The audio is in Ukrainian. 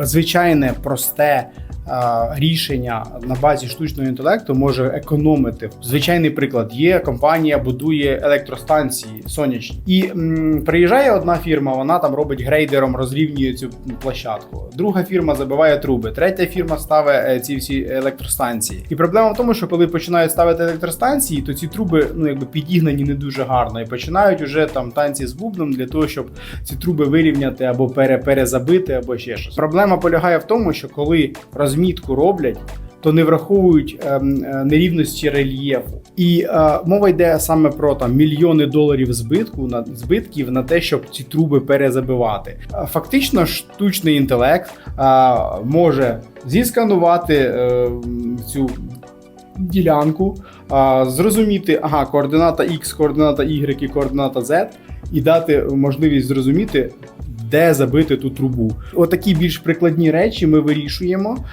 звичайне просте рішення на базі штучного інтелекту може економити. Звичайний приклад є компанія будує електростанції сонячні, і м, приїжджає одна фірма, вона там робить грейдером, розрівнює цю площадку. Друга фірма забиває труби, третя фірма ставить е, ці всі електростанції. І проблема в тому, що коли починають ставити електростанції, то ці труби ну якби підігнані не дуже гарно і починають уже там танці з бубном для того, щоб ці труби вирівняти або пере, перезабити, або ще щось. Проблема полягає в тому, що коли розмітку роблять. То не враховують ем, е, нерівності рельєфу, і е, мова йде саме про там мільйони доларів збитку на збитків на те, щоб ці труби перезабивати. Е, Фактично, штучний інтелект може зісканувати цю ділянку, е, зрозуміти, ага, координата X, координата Y і координата Z, і дати можливість зрозуміти, де забити ту трубу. Отакі більш прикладні речі ми вирішуємо.